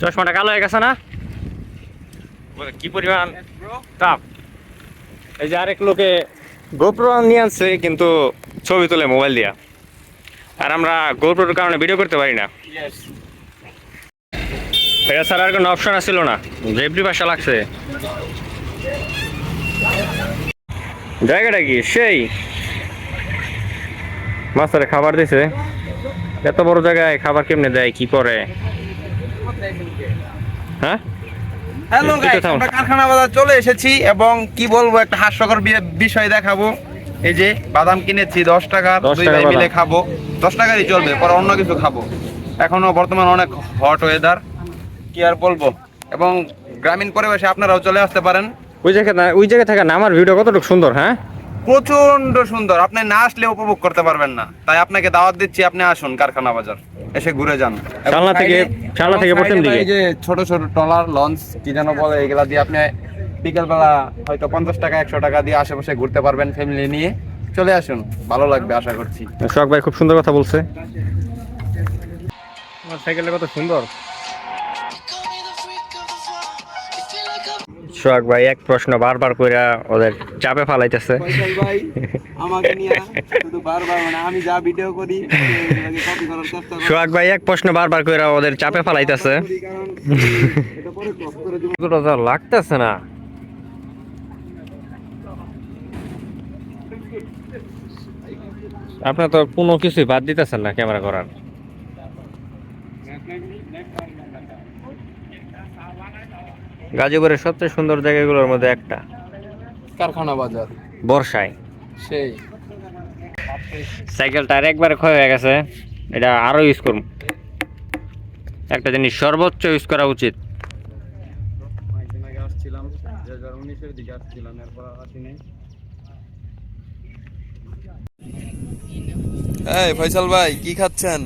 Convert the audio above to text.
চশমাটা কালো হয়ে গেছে না? কি পরিমাণ? তাপ এই যে আরেক লোকে গোপ্রো নিয়ে আনছে কিন্তু ছবি তোলে মোবাইল দিয়া। আর আমরা গোপ্রোর কারণে ভিডিও করতে পারি না। এটা ছাড়া আর কোনো অপশন আসছিল না। জেবরি বাসা লাগছে। জায়গাটা কি? সেই। মাস্টারে খাবার দিছে। এত বড় জায়গায় খাবার কেমনে দেয় কি করে? হ্যাঁ? হ্যালো গাইস আমরা কারখানা বাজার চলে এসেছি এবং কি বলব একটা হাস্যকর বিষয় দেখাবো। এই যে বাদাম কিনেছি দশ টাকা 10 দুই ভাই মিলে খাব। দশ টাকারই চলবে পরে অন্য কিছু খাব। এখনও বর্তমান অনেক হট ওয়েদার কি আর বলব? এবং গ্রামীণ পরিবেশে আপনারাও চলে আসতে পারেন। ওই জায়গায় ওই জায়গায় থাকা নামার ভিডিও কতটুকু সুন্দর হ্যাঁ? প্রচণ্ড সুন্দর। আপনি না আসলে উপভোগ করতে পারবেন না। তাই আপনাকে দাওয়াত দিচ্ছি আপনি আসুন কারখানা বাজার। এসে ঘুরে যান। শালনা থেকে- শালনা থেকে দিকে। এই যে ছোট ছোট ট্রলার লঞ্চ কি যেন বলে এগুলা দিয়ে আপনি বিকেলবেলা হয়তো পঞ্চাশ টাকা একশো টাকা দিয়ে আশেপাশে ঘুরতে পারবেন ফ্যামিলি নিয়ে। চলে আসুন ভালো লাগবে আশা করছি। শখ ভাই খুব সুন্দর কথা বলছে। আমার সাইকেলটা কত সুন্দর। সোহাগ ভাই এক প্রশ্ন বারবার কইরা ওদের চাপে ফালাইতেছে ভাই আমাকে নিয়ে শুধু বারবার মানে আমি যা ভিডিও করি কপি করার চেষ্টা সোহাগ ভাই এক প্রশ্ন বারবার কইরা ওদের চাপে ফালাইতেছে এটা লাগতেছে না আপনার তো কোনো কিছুই বাদ দিতেছেন না ক্যামেরা করার গাজীপুরের সবচেয়ে সুন্দর জায়গাগুলোর মধ্যে একটা। কারখানা বাজার। বর্ষায়। সেই। সাইকেল টায়ার একবারে ক্ষয় হয়ে গেছে। এটা আরও ইউজ করুন একটা জিনিস সর্বোচ্চ ইউজ করা উচিত। এই ফয়সাল ভাই কি খাচ্ছেন?